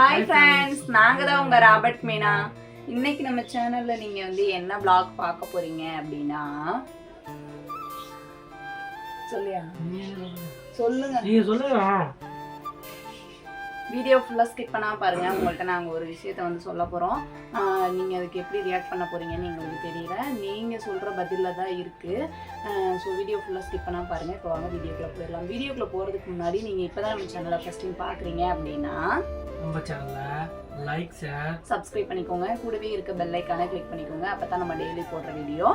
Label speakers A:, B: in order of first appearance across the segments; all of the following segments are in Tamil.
A: ஹாய் ஃப்ரெண்ட்ஸ் நாங்க தான் உங்க ராபர்ட் மீனா இன்னைக்கு நம்ம சேனல்ல நீங்க வந்து என்ன vlog பார்க்க போறீங்க அப்படின்னா சொல்லியா? சொல்லுங்க.
B: நீங்க சொல்லுங்க.
A: வீடியோ ஃபுல்லாக ஸ்கிப் பண்ணாம பாருங்க. உங்கள்கிட்ட நாங்கள் ஒரு விஷயத்த வந்து சொல்ல போகிறோம் நீங்கள் அதுக்கு எப்படி ரியாக்ட் பண்ண போறீங்கன்னு எங்களுக்கு தெரியல. நீங்கள் சொல்கிற பதிலில் தான் இருக்குது ஸோ வீடியோ ஃபுல்லாக ஸ்கிப் பண்ணாம பாருங்கள் இப்போ வாங்க வீடியோக்குள்ளே போயிடலாம். வீடியோக்குள்ளே போகிறதுக்கு முன்னாடி நீங்கள் இப்போ தான் நம்ம சேனலை ஃபஸ்ட் டைம் பார்க்குறீங்க அப்படின்னா
B: நம்ம சேனல்ல லைக் ஷேர்
A: சப்ஸ்கிரைப் பண்ணிக்கோங்க. கூடவே இருக்க பெல் ஐக்கானை கிளிக் பண்ணிக்கோங்க. அப்போ தான் நம்ம டெய்லி போடுற வீடியோ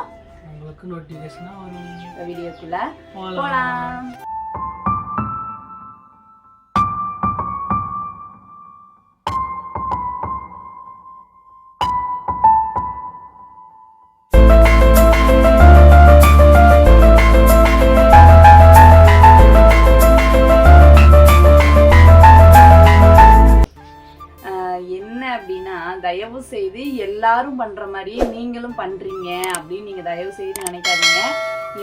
B: உங்களுக்கு நோட்டிஃபிகேஷனாக வரும்.
A: வீடியோக்குள்ளே
B: போகலாம்
A: தயவு செய்து எல்லாரும் பண்ற மாதிரியே நீங்களும் பண்றீங்க அப்படின்னு நீங்க தயவு செய்து நினைக்காதீங்க.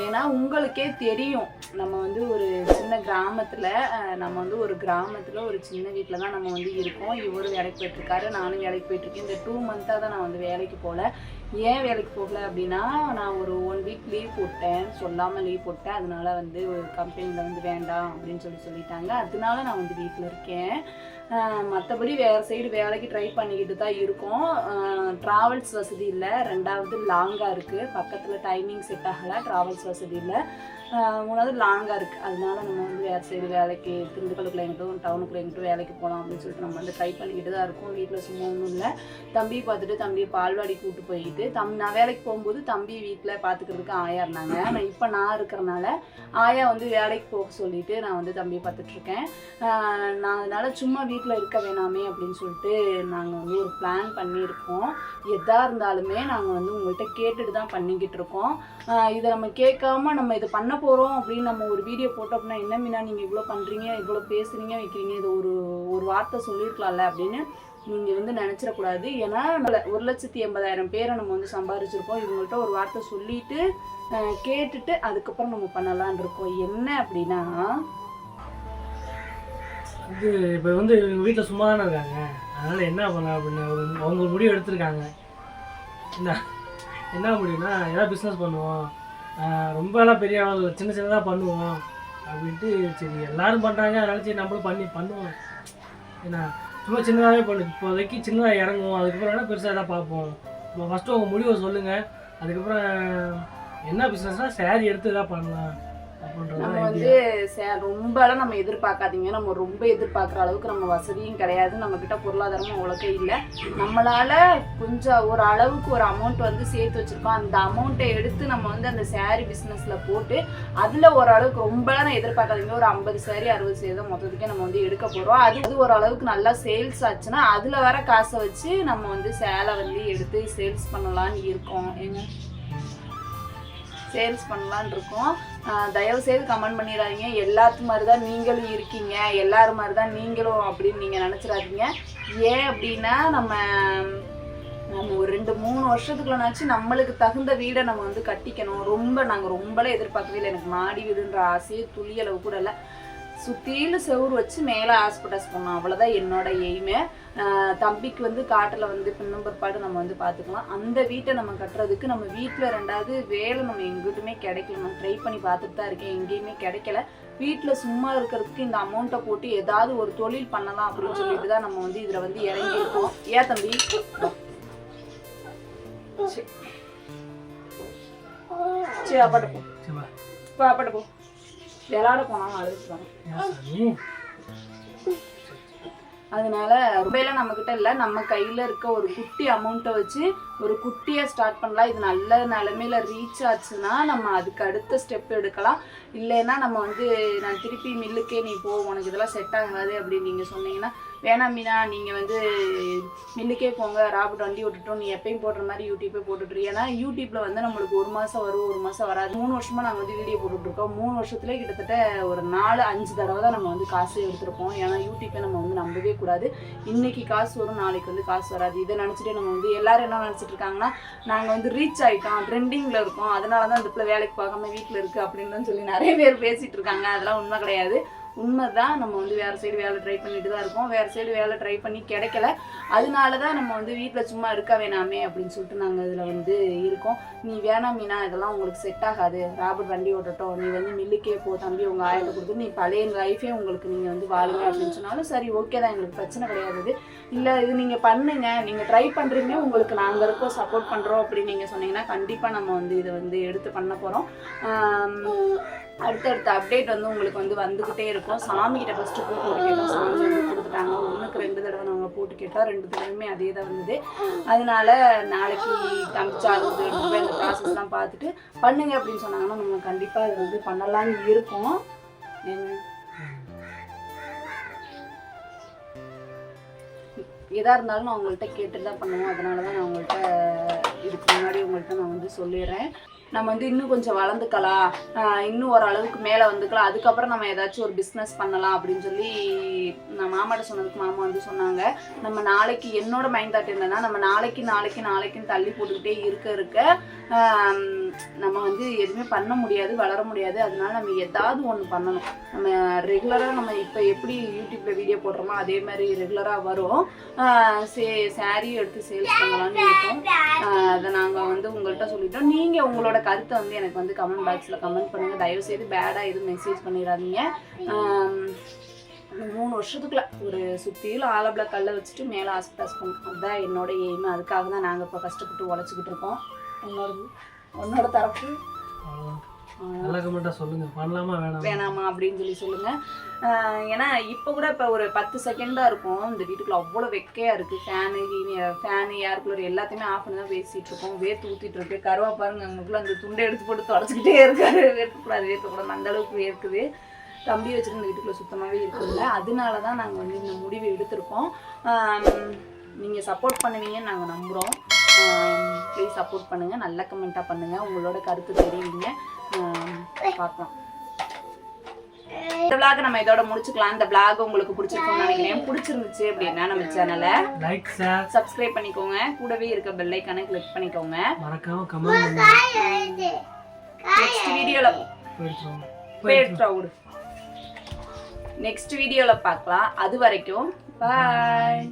A: ஏன்னா உங்களுக்கே தெரியும். நம்ம வந்து ஒரு சின்ன கிராமத்தில் நம்ம வந்து ஒரு கிராமத்தில் ஒரு சின்ன வீட்டில் தான் நம்ம வந்து இருக்கோம். இவரும் வேலைக்கு போயிட்டுருக்காரு நானும் வேலைக்கு போயிட்டுருக்கேன். இந்த டூ மந்த்தாக தான் நான் வந்து வேலைக்கு போகல ஏன் வேலைக்கு போகல அப்படின்னா நான் ஒரு ஒன் வீக் லீவ் போட்டேன். சொல்லாமல் லீவ் போட்டேன். அதனால வந்து ஒரு கம்பெனியில் வந்து வேண்டாம் அப்படின்னு சொல்லி சொல்லிட்டாங்க. அதனால நான் வந்து வீட்டில் இருக்கேன். மற்றபடி வேறு சைடு வேலைக்கு ட்ரை பண்ணிக்கிட்டு தான் இருக்கோம். ட்ராவல்ஸ் வசதி இல்லை. ரெண்டாவது லாங்காக இருக்குது பக்கத்தில் டைமிங் செட் ஆகலை. ட்ராவல்ஸ் வசதி இல்லை. மூணாவது லாங்காக இருக்குது அதனால நம்ம வந்து வேறு சைடு வேலைக்கு திண்டுக்கலுக்குள்ள எங்கிட்டும் டவுனுக்குள்ள எங்கிட்டும் வேலைக்கு போகலாம் அப்படின்னு சொல்லிட்டு நம்ம வந்து ட்ரை பண்ணிக்கிட்டு தான் இருக்கோம். வீட்டில் சும்மா ஒன்றும் இல்லை. தம்பியை பார்த்துட்டு தம்பியை பால்வாடி கூப்பிட்டு போயிட்டு தம் நான் வேலைக்கு போகும்போது தம்பி வீட்டில் பார்த்துக்கிறதுக்கு ஆயா இருந்தாங்க. ஆனால் இப்போ நான் இருக்கிறனால ஆயா வந்து வேலைக்கு போக சொல்லிட்டு நான் வந்து தம்பியை பார்த்துட்ருக்கேன் நான் அதனால் சும்மா வீட்டில் இருக்க வேணாமே அப்படின்னு சொல்லிட்டு நாங்கள் வந்து ஒரு பிளான் பண்ணியிருக்கோம். எதாக இருந்தாலுமே நாங்கள் வந்து உங்கள்கிட்ட கேட்டுட்டு தான் பண்ணிக்கிட்டு இருக்கோம். இதை நம்ம கேட்காம நம்ம இதை பண்ண போகிறோம் அப்படின்னு நம்ம ஒரு வீடியோ போட்டோம் அப்படின்னா என்ன மீனா நீங்கள் இவ்வளோ பண்ணுறீங்க இவ்வளோ பேசுறீங்க? வைக்கிறீங்க? இது ஒரு ஒரு வார்த்தை சொல்லியிருக்கலாம்ல? அப்படின்னு நீங்கள் வந்து நினச்சிடக்கூடாது. ஏன்னா ஒரு லட்சத்தி எண்பதாயிரம் பேரை நம்ம வந்து சம்பாரிச்சிருக்கோம். இவங்கள்ட்ட ஒரு வார்த்தை சொல்லிட்டு கேட்டுட்டு அதுக்கப்புறம் நம்ம பண்ணலான் இருக்கோம். என்ன அப்படின்னா
B: இது இப்போ வந்து எங்கள் வீட்டில் சும்மா தானே இருக்காங்க. அதனால் என்ன பண்ண அப்படின்னு அவங்க முடிவு எடுத்திருக்காங்க. என்ன என்ன முடியும்னா ஏதாவது பிஸ்னஸ் பண்ணுவோம். ரொம்ப எல்லாம் பெரிய ஆள் சின்ன சின்னதாக பண்ணுவோம் அப்படின்ட்டு சரி எல்லாரும் பண்ணுறாங்க அதனால சரி நம்மளும் பண்ணி பண்ணுவோம். ஏன்னா சும்மா சின்னதாகவே பண்ணு. இப்போதைக்கு சின்னதாக இறங்குவோம். அதுக்கப்புறம் வேணால் பெருசாக தான் பார்ப்போம். இப்போ ஃபஸ்ட்டு உங்கள் முடிவை சொல்லுங்கள் அதுக்கப்புறம் என்ன பிஸ்னஸ்னால் சேரீ எடுத்து தான் பண்ணலாம்.
A: நம்ம வந்து ரொம்பலாம் நம்ம எதிர்பார்க்காதீங்க. நம்ம ரொம்ப எதிர்பார்க்குற அளவுக்கு நம்ம வசதியும் கிடையாது. நம்ம கிட்ட பொருளாதாரமும் அவ்வளோக்கே இல்லை. நம்மளால கொஞ்சம் ஒரு அளவுக்கு ஒரு அமௌண்ட் வந்து சேர்த்து வச்சிருக்கோம். அந்த அமௌண்ட்டை எடுத்து நம்ம வந்து அந்த saree பிஸ்னஸ்ல போட்டு அதுல ஓரளவுக்கு ரொம்பலாம் நான் எதிர்பார்க்காதீங்க. ஒரு ஐம்பது saree அறுபது saree தான் மொத்தத்துக்கே நம்ம வந்து எடுக்க போறோம். அது அது ஓரளவுக்கு நல்லா சேல்ஸ் ஆச்சுன்னா அதுல வர காசை வச்சு நம்ம வந்து சேலை வந்து எடுத்து சேல்ஸ் பண்ணலாம்னு இருக்கோம். ஏங்க? சேல்ஸ் பண்ணலான்னு இருக்கோம் தயவு செய்து கமெண்ட் பண்ணிடாதீங்க. எல்லாத்து மாதிரி தான் நீங்களும் இருக்கீங்க. எல்லாரும் மாதிரி தான் நீங்களும் அப்படின்னு நீங்கள் நினச்சிடாதீங்க. ஏன் அப்படின்னா நம்ம நம்ம ஒரு ரெண்டு மூணு வருஷத்துக்குள்ளனாச்சும் நம்மளுக்கு தகுந்த வீடை நம்ம வந்து கட்டிக்கணும். ரொம்ப நாங்கள் ரொம்பலாம் எதிர்பார்க்கவே இல்லை. எனக்கு மாடி வீடுன்ற ஆசையே துளி அளவு கூட இல்லை. சுற்றிலும் செவுறு வச்சு மேலே ஹாஸ்பிட்டல்ஸ் போகணும் அவ்வளோதான் என்னோட எய்மே தம்பிக்கு வந்து காட்டில் வந்து பின்னும் பிற்பாடு நம்ம வந்து பார்த்துக்கலாம் அந்த வீட்டை நம்ம கட்டுறதுக்கு நம்ம வீட்டில் ரெண்டாவது வேலை நம்ம எங்கிட்டுமே கிடைக்கல. நான் ட்ரை பண்ணி பார்த்துட்டு தான் இருக்கேன். எங்கேயுமே கிடைக்கல. வீட்டில் சும்மா இருக்கிறதுக்கு இந்த அமௌண்ட்டை போட்டு ஏதாவது ஒரு தொழில் பண்ணலாம் அப்படின்னு சொல்லிட்டு தான் நம்ம வந்து இதில் வந்து இறங்கியிருக்கோம். ஏன் தம்பி? சரி. அப்பாட்ட போ அப்பாட்ட போ. விளாட போனாலும் அழுதுட்டு
B: ஏன் சாமி
A: அதனால ரொம்பலாம் நம்மக்கிட்ட இல்லை. நம்ம கையில் இருக்க ஒரு குட்டி அமௌண்ட்டை வச்சு ஒரு குட்டியாக ஸ்டார்ட் பண்ணலாம். இது நல்ல நிலமையில ரீச் ஆச்சுன்னா நம்ம அதுக்கு அடுத்த ஸ்டெப் எடுக்கலாம். இல்லைன்னா நம்ம வந்து நான் திருப்பி மில்லுக்கே நீ போ உனக்கு இதெல்லாம் செட் ஆகாது அப்படின்னு நீங்கள் சொன்னீங்கன்னா வேணாம் மீனா நீங்கள் வந்து மில்லுக்கே போங்க ராபர்ட் வண்டி விட்டுட்டோம் நீ எப்பயும் போடுற மாதிரி யூடியூப்பே போட்டுட்ரு ஏன்னா யூடியூப்பில் வந்து நம்மளுக்கு ஒரு மாதம் வரும் ஒரு மாதம் வராது. மூணு வருஷமாக நாங்கள் வந்து வீடியோ போட்டுட்ருக்கோம் மூணு வருஷத்துலேயே கிட்டத்தட்ட ஒரு நாலு அஞ்சு தடவை தான் நம்ம வந்து காசு எடுத்திருப்போம். ஏன்னா யூடியூப்பை நம்ம வந்து நம்பவே கூடாது. இன்றைக்கி காசு வரும் நாளைக்கு வந்து காசு வராது. இதை நினச்சிட்டு நம்ம வந்து எல்லோரும் என்ன நினச்சிட்டு இருக்காங்கன்னா நாங்கள் வந்து ரீச் ஆகிட்டோம் ட்ரெண்டிங்கில் இருக்கோம். அதனால தான் இந்த பிள்ளை வேலைக்கு பார்க்காம வீட்டில் இருக்குது அப்படின்னு சொல்லி நிறைய பேர் பேசிகிட்டு இருக்காங்க. அதெல்லாம் உண்மை கிடையாது. உண்மைதான் நம்ம வந்து வேறு சைடு வேலை ட்ரை பண்ணிட்டு தான் இருக்கோம். வேறு சைடு வேலை ட்ரை பண்ணி கிடைக்கல. அதனால தான் நம்ம வந்து வீட்டில் சும்மா இருக்க வேணாமே அப்படின்னு சொல்லிட்டு நாங்கள் இதில் வந்து இருக்கோம். நீ வேணாம் மீனா இதெல்லாம் உங்களுக்கு செட் ஆகாது. ராபர்ட் வண்டி ஓட்டட்டும். நீ வந்து மில்லுக்கே போ தம்பி உங்கள் ஆயிட்ட கொடுத்து நீ பழைய லைஃபே உங்களுக்கு நீங்கள் வந்து வாழுங்க அப்படின்னு சொன்னாலும் சரி ஓகே தான். எங்களுக்கு பிரச்சனை கிடையாது இல்லை இது நீங்கள் பண்ணுங்க. நீங்கள் ட்ரை பண்ணுறீங்க உங்களுக்கு நாங்கள் இருக்கோம் சப்போர்ட் பண்ணுறோம் அப்படின்னு நீங்கள் சொன்னீங்கன்னா கண்டிப்பாக நம்ம வந்து இதை வந்து எடுத்து பண்ண போகிறோம் அடுத்தடுத்த அப்டேட் வந்து உங்களுக்கு வந்து வந்துக்கிட்டே இருக்கும். சாமிகிட்ட ஃபஸ்ட்டு போட்டு கேட்டோம். சாமி வந்து கொடுத்துட்டாங்க. ஒன்றுக்கு ரெண்டு தடவை நாங்கள் போட்டு கேட்டோம். ரெண்டு தடவையுமே அதே தான் வந்தது. அதனால நாளைக்கு தமிச்சாவது அந்த ப்ராசஸ்லாம் பார்த்துட்டு பண்ணுங்க அப்படின்னு சொன்னாங்கன்னா நம்ம கண்டிப்பாக இது வந்து பண்ணலாம்னு இருக்கோம். எதாக இருந்தாலும் நான் உங்கள்கிட்ட கேட்டு தான் பண்ணுவோம். அதனால தான் நான் உங்கள்கிட்ட இதுக்கு முன்னாடி உங்கள்கிட்ட நான் வந்து சொல்லிடுறேன். நம்ம வந்து இன்னும் கொஞ்சம் வளர்ந்துக்கலாம். இன்னும் ஒரு அளவுக்கு மேலே வந்துக்கலாம். அதுக்கப்புறம் நம்ம ஏதாச்சும் ஒரு பிஸ்னஸ் பண்ணலாம் அப்படின்னு சொல்லி நான் மாமாட்ட சொன்னதுக்கு மாமா வந்து சொன்னாங்க. நம்ம நாளைக்கு என்னோட மைண்ட் தாட் என்னன்னா நம்ம நாளைக்கு நாளைக்கு நாளைக்குன்னு தள்ளி போட்டுக்கிட்டே இருக்க இருக்க நம்ம வந்து எதுவுமே பண்ண முடியாது வளர முடியாது. அதனால நம்ம ஏதாவது ஒன்று பண்ணணும். நம்ம ரெகுலராக நம்ம இப்போ எப்படி யூடியூப்பில் வீடியோ போடுறோமோ அதே மாதிரி ரெகுலராக வரும். சே சாரீ எடுத்து சேல்ஸ் பண்ணலாம்னு இருக்கோம். அதை நாங்கள் வந்து உங்கள்கிட்ட சொல்லிட்டோம். நீங்கள் உங்களோட கருத்தை வந்து எனக்கு வந்து கமெண்ட் பாக்ஸில் கமெண்ட் பண்ணுங்கள் தயவுசெய்து பேடாக எதுவும் மெசேஜ் பண்ணிடாதீங்க. மூணு வருஷத்துக்குள்ள ஒரு சுற்றியும் ஆலப்பில் கல்லை வச்சுட்டு மேலே ஆஸ்பெட்டாஸ் பண்ணணும் அதுதான் என்னோட எய்ம் அதுக்காக தான் நாங்கள் இப்போ கஷ்டப்பட்டு உழைச்சிக்கிட்டு இருக்கோம். உன்னோடது. உன்னோட தரப்பு.
B: அவ்வளோதான்
A: ஆஹ்
B: நல்ல கமெண்ட்டாக சொல்லுங்கள் பண்ணலாமா வேணாமா?
A: வேணாமா அப்படின்னு சொல்லி சொல்லுங்க. ஏன்னா இப்போ கூட இப்போ ஒரு பத்து செகண்டா இருக்கும். இந்த வீட்டுக்குள்ள அவ்வளோ வெக்கையா இருக்கு. ஃபேனு ஃபேனு ஏர் கூலர் எல்லாத்தையுமே ஆஃப் பண்ணி தான் பேசிட்டு இருக்கோம். வேர்த்து ஊத்திட்டு இருக்கு. கருவா பாருங்க அங்களுக்குள்ள அந்த துண்டை எடுத்து போட்டு தொடச்சிக்கிட்டே இருக்காரு. வேர்க்கக்கூடாது வேர்க்கக்கூடாது. அந்த அளவுக்கு வேர்க்குது. தம்பி வச்சுட்டு இந்த வீட்டுக்குள்ள சுத்தமாகவே இருக்குல்ல அதனால தான் நாங்கள் வந்து இந்த முடிவு எடுத்திருக்கோம். நீங்கள் சப்போர்ட் பண்ணுவீங்கன்னு நாங்கள் நம்புகிறோம் சப்போர்ட் பண்ணுங்கள் நல்ல கமெண்ட்டாக பண்ணுங்கள் உங்களோட கருத்து தெரிவிங்க பார்க்கலாம். இந்த vlog நம்ம இதோட முடிச்சுக்கலாம். இந்த vlog உங்களுக்கு பிடிச்சிருக்கும்னு நினைக்கிறேன். பிடிச்சிருந்துச்சு அப்படின்னா நம்ம சேனலை
B: லைக்
A: சப்ஸ்கிரைப் பண்ணிக்கோங்க. கூடவே இருக்க பெல் ஐக்கானை கிளிக் பண்ணிக்கோங்க.
B: மறக்காம கமெண்ட் பண்ணுங்க.
A: நெக்ஸ்ட் வீடியோல போயிட்டு நெக்ஸ்ட் வீடியோல பார்க்கலாம். அது வரைக்கும் பாய்